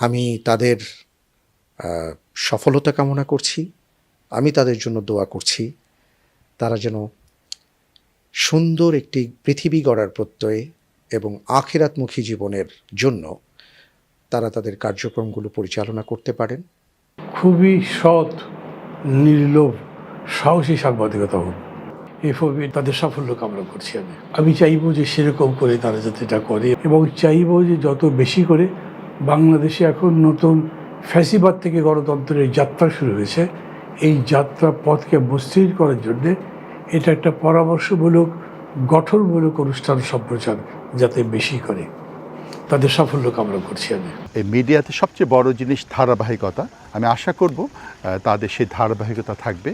আমি তাদের সফলতা কামনা করছি। আমি তাদের জন্য দোয়া করছি। তারা যেন সুন্দর একটি পৃথিবী গড়ার প্রত্যয়ে এবং আখেরাতমুখী জীবনের জন্য তারা তাদের কার্যক্রমগুলো পরিচালনা করতে পারেন। খুবই সৎ, নির্লোভ, সাহসী সাংবাদিকতা হোক। এভাবে তাদের সাফল্য কামনা করছি আমি। আমি চাইব যে সেরকম করে তারা যাতে এটা করে এবং চাইব যে যত বেশি করে বাংলাদেশে এখন নতুন ফ্যাসিবাদ থেকে গণতন্ত্রের যাত্রা শুরু হয়েছে। এই যাত্রা পথকে মসৃণ করার জন্যে এটা একটা পরামর্শমূলক গঠনমূলক অনুষ্ঠান সম্প্রচার যাতে বেশি করে। তাদের সাফল্য কামনা করছি আমি। এই মিডিয়াতে সবচেয়ে বড় জিনিস ধারাবাহিকতা। আমি আশা করব তাদের সেই ধারাবাহিকতা থাকবে।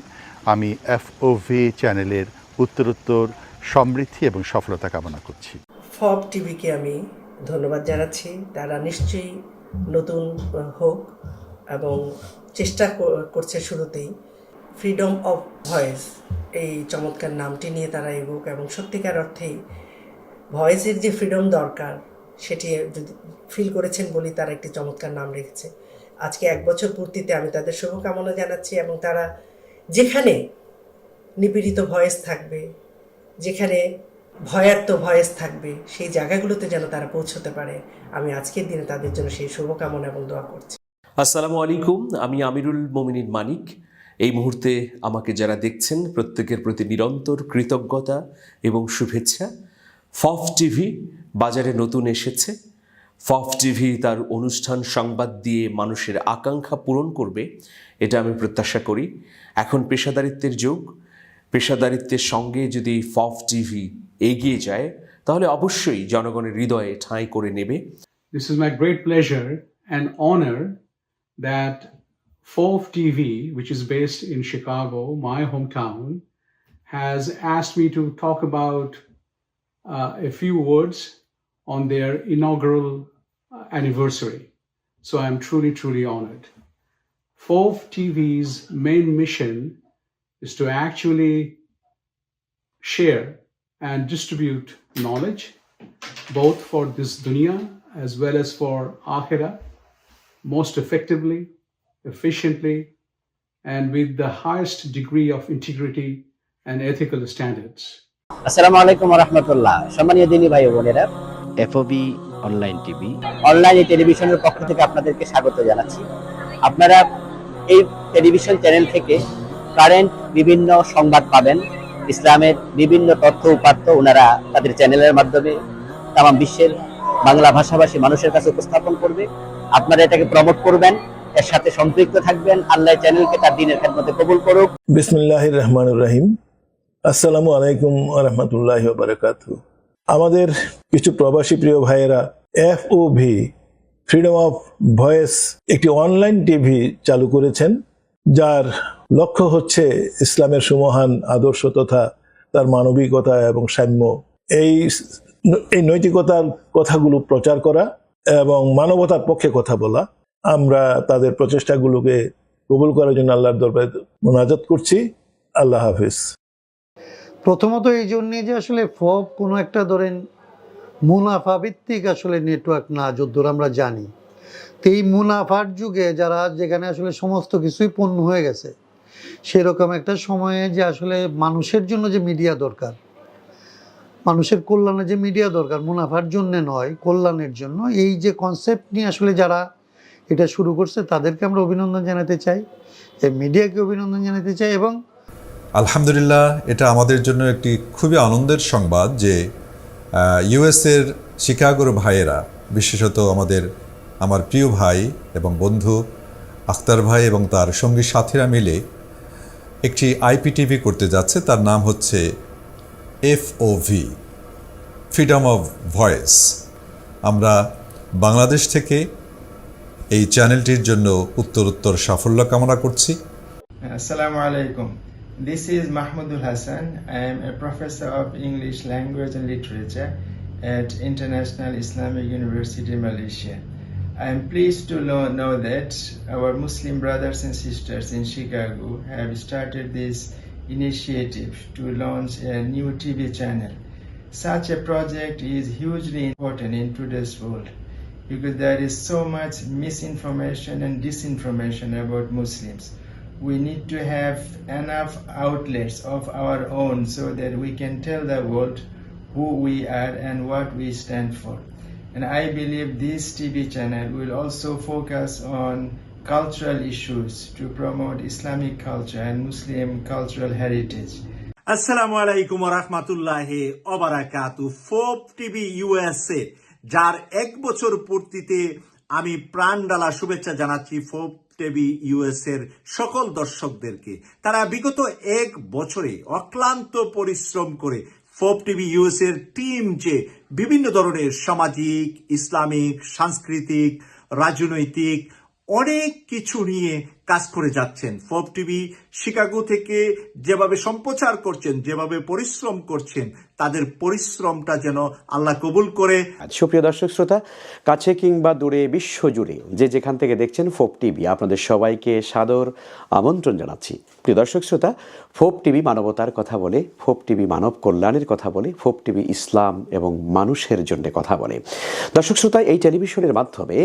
আমি এফওভি চ্যানেলের উত্তরোত্তর সমৃদ্ধি এবং সফলতা কামনা করছি। ফব টিভিকে আমি ধন্যবাদ জানাচ্ছি। তারা নিশ্চয়ই নতুন হোক এবং চেষ্টা করছে শুরুতেই। ফ্রিডম অফ ভয়েস এই চমৎকার নামটি নিয়ে তারা এগোক এবং সত্যিকার অর্থেই ভয়েসের যে ফ্রিডম দরকার, সেটি যদি ফিল করেছেন বলেই তারা একটি চমৎকার নাম রেখেছে। আজকে এক বছর পূর্তিতে আমি তাদের শুভকামনা জানাচ্ছি এবং তারা যেখানে নিপীড়িত ভয়েস থাকবে, যেখানে ভয়ার্ত ভয়েস থাকবে। সেই জায়গাগুলোতে যেন তারা পৌঁছতে পারে। আমি আজকের দিনে তাদের জন্য সেই শুভকামনা এবং দোয়া করছি। আসসালামু আলাইকুম। আমি আমিরুল মোমিনিন মানিক। এই মুহূর্তে আমাকে যারা দেখছেন, প্রত্যেকের প্রতি নিরন্তর কৃতজ্ঞতা এবং শুভেচ্ছা। ফফ টিভি বাজারে নতুন এসেছে। ফফ টিভি তার অনুষ্ঠান সংবাদ দিয়ে মানুষের আকাঙ্ক্ষা পূরণ করবে, এটা আমি প্রত্যাশা করি। এখন পেশাদারিত্বের যুগ। পেশাদারিত্বের সঙ্গে যদি ফফ টিভি এগিয়ে যায় তাহলে অবশ্যই জনগণের হৃদয়ে ঠাঁই করে নেবে This is my great pleasure and honor that FOV TV, which is based in Chicago, my hometown, has asked me to talk about uh, a few words on their inaugural uh, anniversary. So I'm truly, truly honored. FOV TV's main mission is to actually share and distribute knowledge both for this dunya as well as for akhirah most effectively, efficiently, and with the highest degree of integrity and ethical standards. আসসালামু আলাইকুম রহমতুল্লাহ সম্মানীয় দিনী ভাই ও বোনেরা FOB online TV অনলাইনে টেলিভিশনের পক্ষ থেকে আপনাদেরকে স্বাগত জানাচ্ছি আপনারা এই টেলিভিশন চ্যানেল থেকে কারেন্ট বিভিন্ন সংবাদ পাবেন। ইসলামের বিভিন্ন তথ্য উপাত্ত ওনারা তাদের চ্যানেলের মাধ্যমে তাম বিশ্বের বাংলা ভাষাভাষী মানুষের কাছে উপস্থাপন করবে। আপনারা এটাকে প্রমোট করবেন, এর সাথে সম্পৃক্ত থাকবেন। আল্লাহ চ্যানেলকে তার দিনের খেদমতে কবুল করুক। বিসমিল্লাহির রহমানুর রহিম। আসসালামু আলাইকুম রহমতুল্লাহ বারকাত। আমাদের কিছু প্রবাসী প্রিয় ভাইয়েরা F O V freedom of voice একটি অনলাইন টিভি চালু করেছেন, যার লক্ষ্য হচ্ছে ইসলামের সুমহান আদর্শ তথা তার মানবিকতা এবং সাম্য। এই এই নৈতিকতার কথাগুলো প্রচার করা এবং মানবতার পক্ষে কথা বলা। আমরা তাদের প্রচেষ্টাগুলোকে কবুল করার জন্য আল্লাহর দরবারে মোনাজাত করছি। আল্লাহ হাফিজ। প্রথমত এই জন্যে যে আসলে ফব কোনো একটা ধরেন মুনাফা ভিত্তিক আসলে নেটওয়ার্ক না, যদ্দূর আমরা জানি। তো এই মুনাফার যুগে যারা যেখানে আসলে সমস্ত কিছুই পণ্য হয়ে গেছে সেরকম একটা সময়ে যে আসলে মানুষের জন্য যে মিডিয়া দরকার, মানুষের কল্যাণে যে মিডিয়া দরকার, মুনাফার জন্য নয়, কল্যাণের জন্য, এই যে কনসেপ্ট নিয়ে আসলে যারা এটা শুরু করছে, তাদেরকে আমরা অভিনন্দন জানাতে চাই, এই মিডিয়াকে অভিনন্দন জানাতে চাই এবং আলহামদুলিল্লাহ, এটা আমাদের জন্য একটি খুবই আনন্দের সংবাদ যে ইউএসের শিকাগোর ভাইয়েরা, বিশেষত আমাদের, আমার প্রিয় ভাই এবং বন্ধু আখতার ভাই এবং তার সঙ্গী সাথীরা মিলে একটি আইপিটিভি করতে যাচ্ছে তার নাম হচ্ছে এফওভি ফ্রিডম অফ ভয়েস আমরা বাংলাদেশ থেকে এই চ্যানেলটির জন্য উত্তরোত্তর সাফল্য কামনা করছি Assalamu alaikum. This is Mahmudul Hassan. I am a professor of English language and literature at International Islamic University, Malaysia. I am pleased to know, that our Muslim brothers and sisters in Chicago have started this initiative to launch a new TV channel. Such a project is hugely important in today's world. because there is so much misinformation and disinformation about Muslims. We need to have enough outlets of our own so that we can tell the world who we are and what we stand for. And I believe this TV channel will also focus on cultural issues to promote Islamic culture and Muslim cultural heritage. আসসালামু আলাইকুম রহমতুল্লাহ অবারাকাতু ফোপ TV USA যার এক বছর পূর্তিতে আমি প্রাণ ডালা শুভেচ্ছা জানাচ্ছি ফোপ টিভি ইউএস এর সকল দর্শকদেরকে তারা বিগত এক বছরে অক্লান্ত পরিশ্রম করে ফোপ টিভি ইউএস এর টিম যে বিভিন্ন ধরনের সামাজিক, ইসলামিক, সাংস্কৃতিক, রাজনৈতিক অনেক কিছু নিয়ে কাজ করে যাচ্ছেন। ফোব টিভি শিকাগো থেকে যেভাবে সম্প্রচার করছেন, যেভাবে পরিশ্রম করছেন, তাদের পরিশ্রমটা যেন আল্লাহ কবুল করে। সুপ্রিয় দর্শক শ্রোতা, কাছে কিংবা দূরে বিশ্বজুড়ে যে যেখান থেকে দেখছেন ফোপ টিভি, আপনাদের সবাইকে সাদর আমন্ত্রণ জানাচ্ছি। প্রিয় দর্শক শ্রোতা, ফোপ টিভি মানবতার কথা বলে, ফোপ টিভি মানব কল্যাণের কথা বলে, ফোপ টিভি ইসলাম এবং মানুষের জন্য কথা বলে। দর্শক শ্রোতা, এই টেলিভিশনের মাধ্যমে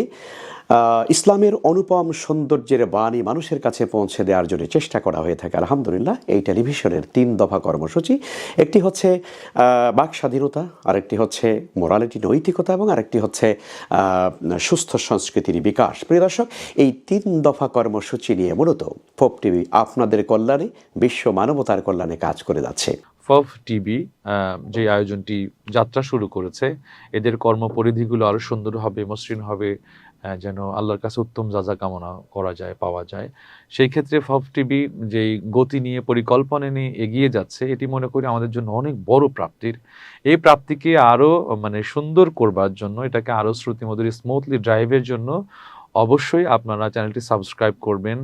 ইসলামের অনুপম সৌন্দর্যের বাণী মানুষের কাছে পৌঁছে দেওয়ার জন্য চেষ্টা করা হয়ে থাকে। আলহামদুলিল্লাহ, এই টেলিভিশনের তিন দফা কর্মসূচি। একটি হচ্ছে বাক স্বাধীনতা, আরেকটি হচ্ছে মোরালিটি, নৈতিকতা এবং আরেকটি হচ্ছে সুস্থ সংস্কৃতির বিকাশ। প্রিয় দর্শক, এই তিন দফা কর্মসূচি নিয়ে মূলত ফোপ টিভি আপনাদের কল্যাণে, বিশ্ব মানবতার কল্যাণে কাজ করে যাচ্ছে। ফভ টিভি যে আয়োজনটি যাত্রা শুরু করেছে, এদের কর্মপরিধিগুলো আরও সুন্দর হবে, মসৃণ হবে যেন আল্লাহর কাছে উত্তম যাজা কামনা করা যায়, পাওয়া যায়। সেই ক্ষেত্রে ফভ টিভি যেই গতি নিয়ে, পরিকল্পনা নিয়ে এগিয়ে যাচ্ছে, এটি মনে করি আমাদের জন্য অনেক বড় প্রাপ্তির। এই প্রাপ্তিকে আরও মানে সুন্দর করবার জন্য, এটাকে আরও শ্রুতিমধুর স্মুথলি ড্রাইভের জন্য অবশ্যই আপনারা চ্যানেলটি সাবস্ক্রাইব করবেন।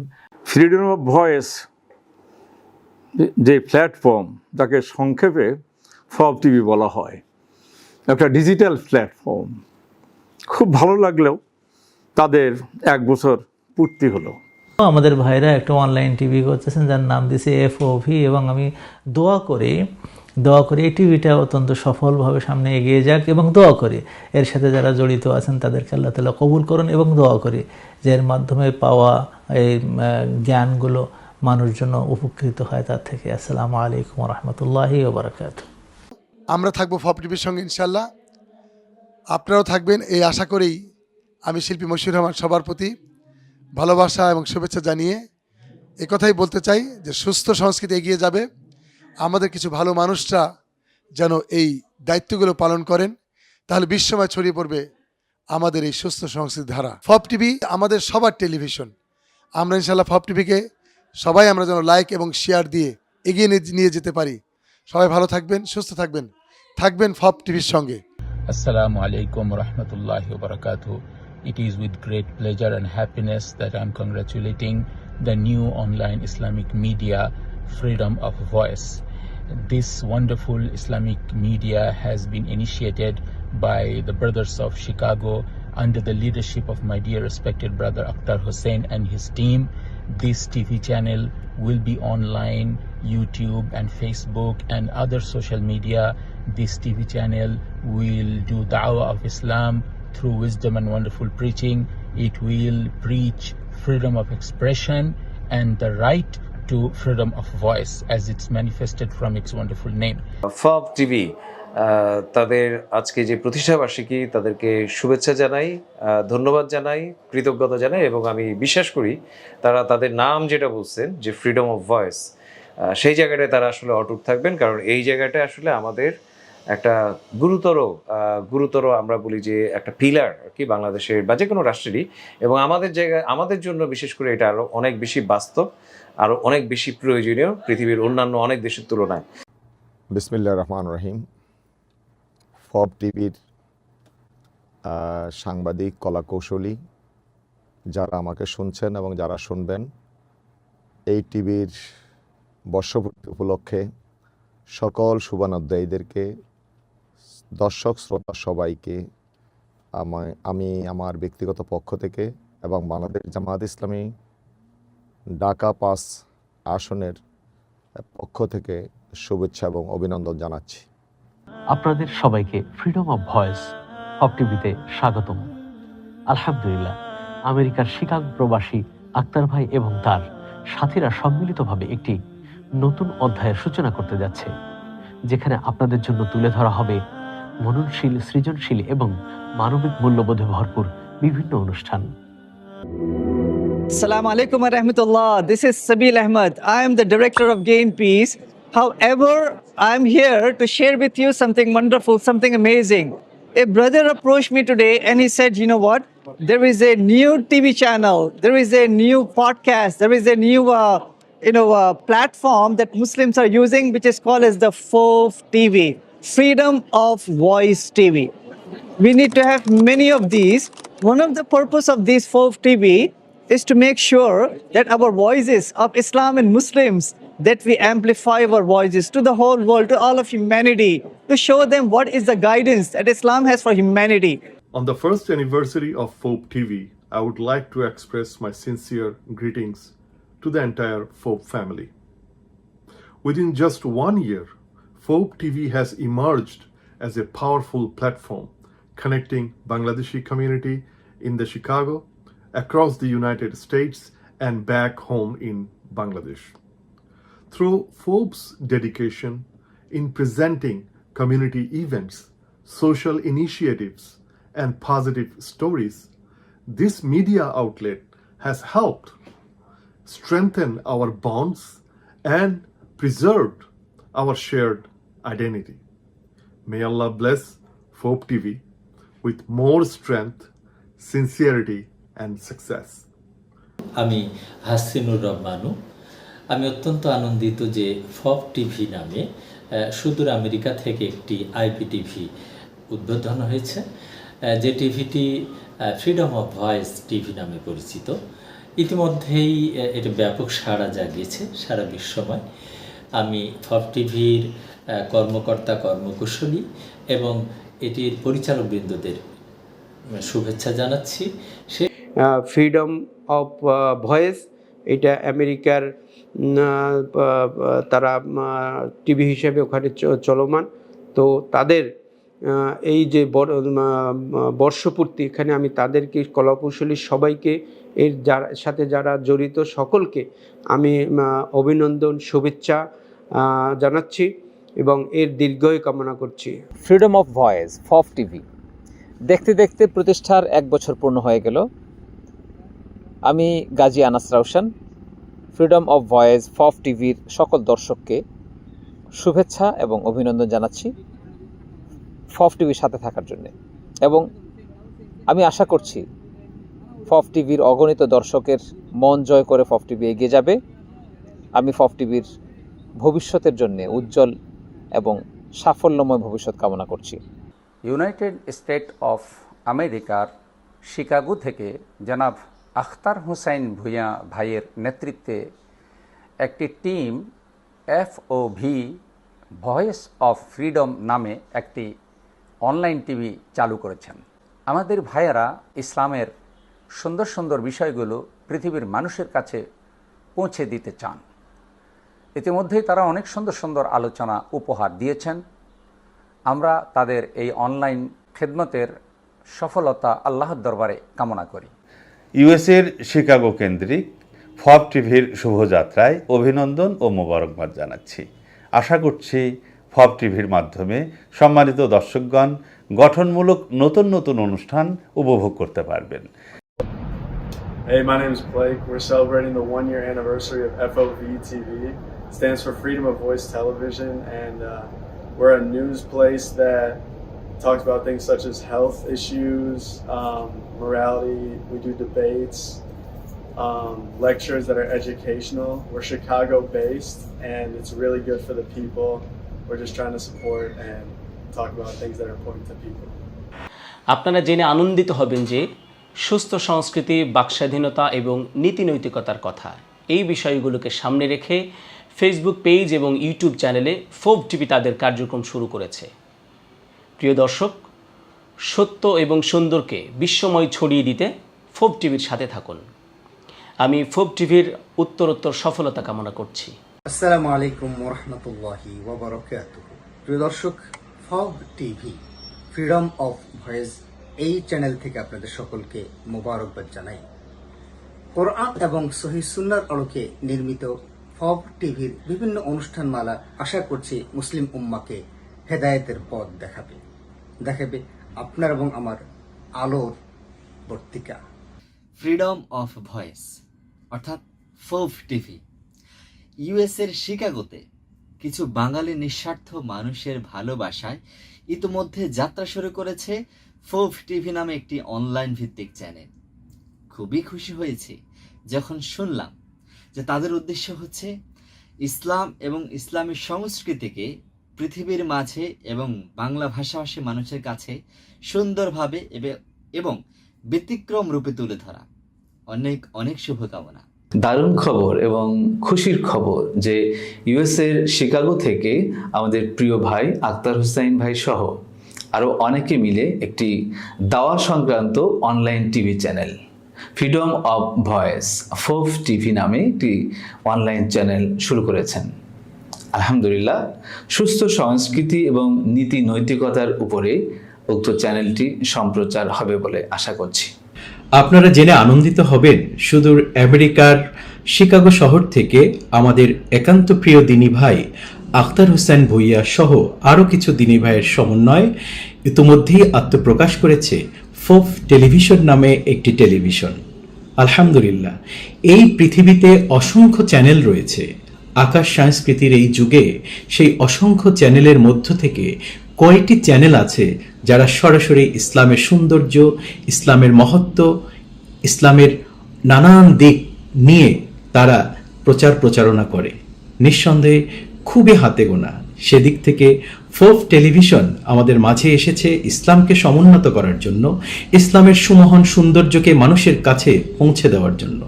ফ্রিডম অফ ভয়েস যে প্ল্যাটফর্ম তাকে সংক্ষেপে ফব টিভি বলা হয়, একটা ডিজিটাল প্ল্যাটফর্ম খুব ভালো লাগলেও তাদের এক বছর পূর্তি হলো। আমাদের ভাইরা একটা অনলাইন টিভি করতেছেন যার নাম দিছে দিয়েছে এফওভি এবং আমি দোয়া করি দোয়া করি এই টিভিটা অত্যন্ত সফলভাবে সামনে এগিয়ে যাক এবং দোয়া করি এর সাথে যারা জড়িত আছেন তাদেরকে আল্লাহ তালা কবুল করুন এবং দোয়া করি যে এর মাধ্যমে পাওয়া এই জ্ঞানগুলো মানুষ জন্য উপকৃত হয় তার থেকে। আসসালামু আলাইকুম রহমতুল্লাহি ওবরাকাত। আমরা থাকব ফপ টিভির সঙ্গে ইনশাল্লাহ আপনারাও থাকবেন এই আশা করেই আমি শিল্পী মশিউর রহমান সবার প্রতি ভালোবাসা এবং শুভেচ্ছা জানিয়ে কথাই বলতে চাই যে সুস্থ সংস্কৃতি এগিয়ে যাবে। আমাদের কিছু ভালো মানুষরা যেন এই দায়িত্বগুলো পালন করেন, তাহলে বিশ্বময় ছড়িয়ে পড়বে আমাদের এই সুস্থ সংস্কৃতির ধারা। ফপ টিভি আমাদের সবার টেলিভিশন। আমরা ইনশাল্লাহ ফপ টিভিকে সবাই আমরা যেন লাইক এবং শেয়ার দিয়ে এগিয়ে নিয়ে- যেতে পারি। সবাই ভালো থাকবেন, সুস্থ থাকবেন। থাকবেন ফপ টিভির সঙ্গে। wa rahmatullahi wa barakatuh. It is with great pleasure and happiness that I'm congratulating the new online Islamic media, Freedom of Voice. This wonderful Islamic media has been initiated by the Brothers of Chicago under the leadership of my dear respected brother Akhtar Hussein and his team. This TV channel will be online, YouTube and Facebook and other social media. This TV channel will do da'wah of Islam through wisdom and wonderful preaching. It will preach freedom of expression and the right to freedom of voice as it's manifested from its wonderful name. FOV TV তাদের আজকে যে প্রতিষ্ঠাবার্ষিকী তাদেরকে শুভেচ্ছা জানাই ধন্যবাদ জানাই কৃতজ্ঞতা জানাই এবং আমি বিশ্বাস করি তারা তাদের নাম যেটা বলছেন যে ফ্রিডম অফ ভয়েস সেই জায়গাটায় তারা আসলে অটুট থাকবেন কারণ এই জায়গাটা আসলে আমাদের একটা গুরুতর গুরুতর আমরা বলি যে একটা পিলার কি বাংলাদেশের বা যে কোনো রাষ্ট্রেরই এবং আমাদের জায়গায়, আমাদের জন্য বিশেষ করে এটা আরও অনেক বেশি বাস্তব আরও অনেক বেশি প্রয়োজনীয় পৃথিবীর অন্যান্য অনেক দেশের তুলনায়। বিসমিল্লা রহমান রহিম। ফব টিভির সাংবাদিক কলাকৌশলী যারা আমাকে শুনছেন এবং যারা শুনবেন, এই টিভির বর্ষপূর্তি উপলক্ষে সকল শুভানুধ্যায়ীদেরকে দর্শক, শ্রোতা সবাইকে আমায়, আমি আমার ব্যক্তিগত পক্ষ থেকে এবং বাংলাদেশ জামায়াত ইসলামী ঢাকা পাস আসনের পক্ষ থেকে শুভেচ্ছা এবং অভিনন্দন জানাচ্ছি। আপনাদের সবাইকে ফ্রিডম অফ ভয়েস অফ টিভিতে স্বাগতম। আলহামদুলিল্লাহ, আমেরিকার শিকাগো প্রবাসী আক্তার ভাই এবং তার সাথীরা সম্মিলিতভাবে একটি নতুন অধ্যায়ের সূচনা করতে যাচ্ছে, যেখানে আপনাদের জন্য তুলে ধরা হবে মননশীল সৃজনশীল এবং মানবিক মূল্যবোধে ভরপুর বিভিন্ন অনুষ্ঠান Assalamu alaikum wa rahmatullah. This is Sabil Ahmad. I am the director of Gain Peace. However, I'm here to share with you something wonderful, something amazing. A brother approached me today and he said, You know what? There is a new TV channel, there is a new podcast, there is a new uh, you know, uh, platform that Muslims are using, which is called as the FOV TV, Freedom of Voice TV. We need to have many of these. One of the purpose of this FOV TV is to make sure that our voices of Islam and Muslims that we amplify our voices to the whole world, to all of humanity, to show them what is the guidance that Islam has for humanity. On the first anniversary of FOB TV, I would like to express my sincere greetings to the entire FOB family. Within just one year, FOB TV has emerged as a powerful platform connecting Bangladeshi community in the Chicago, across the United States, and back home in Bangladesh. Through FOB's dedication in presenting community events, social initiatives, and positive stories, this media outlet has helped strengthen our bonds and preserved our shared identity. May Allah bless FOB TV with more strength, sincerity, and success. আমি হাসিনুর রহমানু আমি অত্যন্ত আনন্দিত যে ফব TV নামে সুদূর America থেকে একটি IP TV উদ্বোধন হয়েছে যে টিভিটি ফ্রিডম অফ ভয়েস টিভি নামে পরিচিত ইতিমধ্যেই এটা ব্যাপক সাড়া জাগিয়েছে সারা বিশ্বময় আমি ফব টিভির কর্মকর্তা, কর্মকুশলী এবং এটির পরিচালকবৃন্দদের শুভেচ্ছা জানাচ্ছি। সে ফ্রিডম অফ ভয়েস এটা আমেরিকার তারা টিভি হিসেবে ওখানে চলমান। তো তাদের এই যে বর- বর্ষপূর্তি, এখানে আমি তাদেরকে, কলাকুশলী সবাইকে, এর যার, সাথে যারা জড়িত সকলকে আমি অভিনন্দন, শুভেচ্ছা জানাচ্ছি। এবং এর দীর্ঘই কামনা করছি। Freedom of voice FOV TV দেখতে দেখতে প্রতিষ্ঠার এক বছর পূর্ণ হয়ে গেল। আমি Gazi Anas Rawshan freedom of voice FOV টিভির সকল দর্শককে শুভেচ্ছা এবং অভিনন্দন জানাচ্ছি ফফ টিভির সাথে থাকার জন্য। এবং আমি আশা করছি ফফ টিভির অগণিত দর্শকের মন জয় করে ফফ টিভি এগিয়ে যাবে। আমি ফফ টিভির ভবিষ্যতের জন্য উজ্জ্বল এবং সাফল্যময় ভবিষ্যৎ কামনা করছি। ইউনাইটেড স্টেট অফ আমেরিকার শিকাগো থেকে জনাব আখতার হুসাইন ভূঁইয়া ভাইয়ের নেতৃত্বে একটি team FOV voice of freedom নামে একটি অনলাইন টিভি চালু করেছেন। আমাদের ভাইয়েরা ইসলামের সুন্দর সুন্দর বিষয়গুলো পৃথিবীর মানুষের কাছে পৌঁছে দিতে চান। ইতিমধ্যেই তারা অনেক সুন্দর সুন্দর আলোচনা উপহার দিয়েছেন আমরা তাদের এই অনলাইন খেদমতের সফলতা আল্লাহর দরবারে কামনা করি ইউএসের শিকাগো কেন্দ্রিক ফব টিভির শুভযাত্রায় অভিনন্দন ও মোবারকবাদ জানাচ্ছি আশা করছি ফব টিভির মাধ্যমে সম্মানিত দর্শকগণ গঠনমূলক নতুন নতুন অনুষ্ঠান উপভোগ করতে পারবেন Hey, my name is Blake. We're celebrating the one year anniversary of FOV TV. Stands for Freedom of Voice Television, and uh, we're a news place that talks about things such as health issues, um, morality. We do debates, um, lectures that are educational. We're Chicago based, and it's really good for the people. We're just trying to support and talk about things that are important to people. আপনারা জেনে আনন্দিত হবেন যে সুস্থ সংস্কৃতি বাকস্বাধীনতা এবং নীতি নৈতিকতার কথা এই বিষয়গুলোকে সামনে রেখে ফেসবুক পেজ এবং ইউটিউব চ্যানেলে ফোভ টিভি তাদের কার্যক্রম শুরু করেছে। প্রিয় দর্শক, সত্য এবং সুন্দরকে বিশ্বময় ছড়িয়ে দিতে ফোভ টিভির সাথে থাকুন। আমি ফোভ টিভির উত্তরোত্তর সফলতা কামনা করছি। আসসালামু আলাইকুম ওরহমতুল্লাহি প্রিয় দর্শক FOV TV freedom of voice এই চ্যানেল থেকে আপনাদের সকলকে মোবারকবাদ জানাই। কোরআন এবং সহি সুন্নার আলোকে নির্মিত ফব টিভির বিভিন্ন অনুষ্ঠানমালা আশা করছি মুসলিম উম্মাকে হেদায়েতের পথ দেখাবে। দেখাবে আপনার এবং আমার আলোর বর্তিকা। ফ্রিডম অফ ভয়েস অর্থাৎ ফোভ টিভি। ইউএসের শিকাগোতে কিছু বাঙালি নিঃস্বার্থ মানুষের ভালোবাসায় ইতোমধ্যে যাত্রা শুরু করেছে ফোভ টিভি নামে একটি অনলাইন ভিত্তিক চ্যানেল খুবই খুশি হয়েছি যখন শুনলাম যে তাদের উদ্দেশ্য হচ্ছে ইসলাম এবং ইসলামী সংস্কৃতিকে পৃথিবীর মাঝে এবং বাংলা ভাষাভাষী মানুষের কাছে সুন্দরভাবে এবং ব্যতিক্রম রূপে তুলে ধরা। অনেক অনেক শুভকামনা। দারুণ খবর এবং খুশির খবর যে ইউএসের শিকাগো থেকে আমাদের প্রিয় ভাই আক্তার হুসাইন ভাই সহ আরও অনেকে মিলে একটি দাওয়া সংক্রান্ত online TV channel. Freedom of voice FOV TV নামে একটি অনলাইন চ্যানেল শুরু করেছেন। আলহামদুলিল্লাহ, সুস্থ সংস্কৃতি এবং নীতি নৈতিকতার উপরে উক্ত চ্যানেলটি সম্প্রচার হবে বলে আশা করছি। আপনারা জেনে আনন্দিত হবেন, সুদূর আমেরিকার শিকাগো শহর থেকে আমাদের একান্ত প্রিয় দিনী ভাই আখতার হোসেন ভুইয়া সহ আরও কিছু দিনী ভাইয়ের সমন্বয় ইতিমধ্যেই আত্মপ্রকাশ করেছে। ফোফ টেলিভিশন নামে একটি টেলিভিশন। আলহামদুলিল্লাহ, এই পৃথিবীতে অসংখ্য চ্যানেল রয়েছে। আকাশ সংস্কৃতির এই যুগে সেই অসংখ্য চ্যানেলের মধ্য থেকে কয়টি চ্যানেল আছে যারা সরাসরি ইসলামের সৌন্দর্য, ইসলামের মহত্ব, ইসলামের নানান দিক নিয়ে তারা প্রচার প্রচারণা করে। নিঃসন্দেহে খুবই হাতে গোনা। সেদিক থেকে ফোফ টেলিভিশন আমাদের মাঝে এসেছে ইসলামকে সমুন্নত করার জন্য, ইসলামের সুমহান সৌন্দর্যকে মানুষের কাছে পৌঁছে দেওয়ার জন্য।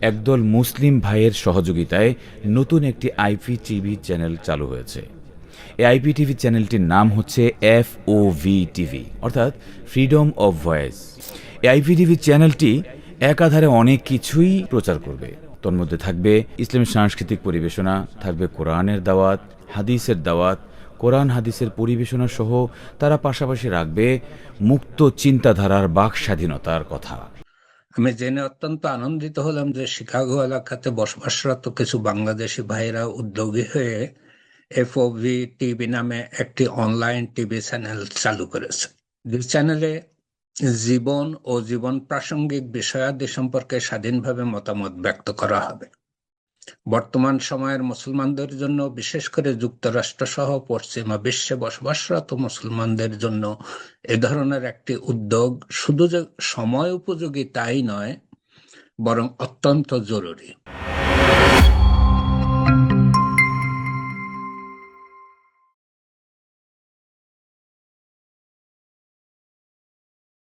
একদল মুসলিম ভাইয়ের সহযোগিতায় নতুন একটি আইপি টিভি চ্যানেল চালু হয়েছে। এই আইপি টিভি চ্যানেলটির নাম হচ্ছে এফ ও ভি টিভি অর্থাৎ ফ্রিডম অফ ভয়েস। এই আইপি টিভি চ্যানেলটি একাধারে অনেক কিছুই প্রচার করবে। তোর মধ্যে থাকবে ইসলামী সাংস্কৃতিক পরিবেশনা, থাকবে কোরআনের দাওয়াত হাদিসের দাওয়াত, কোরআন হাদিসের পরিবেশনা সহ তারা পাশাপাশি রাখবে মুক্ত চিন্তাধারার বাক স্বাধীনতার কথা। আমি জেনে অত্যন্ত আনন্দিত হলাম যে শিকাগো এলাকাতে বসবাসরত কিছু বাংলাদেশি ভাইরা উদ্যোগী হয়ে এফওভি টিভি নামে একটি অনলাইন টিভি চ্যানেল চালু করেছে। যে চ্যানেলে জীবন ও জীবন প্রাসঙ্গিক বিষয়াদি সম্পর্কে স্বাধীনভাবে মতামত ব্যক্ত করা হবে। বর্তমান সময়ের মুসলমানদের জন্য, বিশেষ করে যুক্তরাষ্ট্র সহ পশ্চিমা বিশ্বে বসবাসরত মুসলমানদের জন্য এ ধরনের একটি উদ্যোগ শুধু যে সময় উপযোগী তাই নয়, বরং অত্যন্ত জরুরি।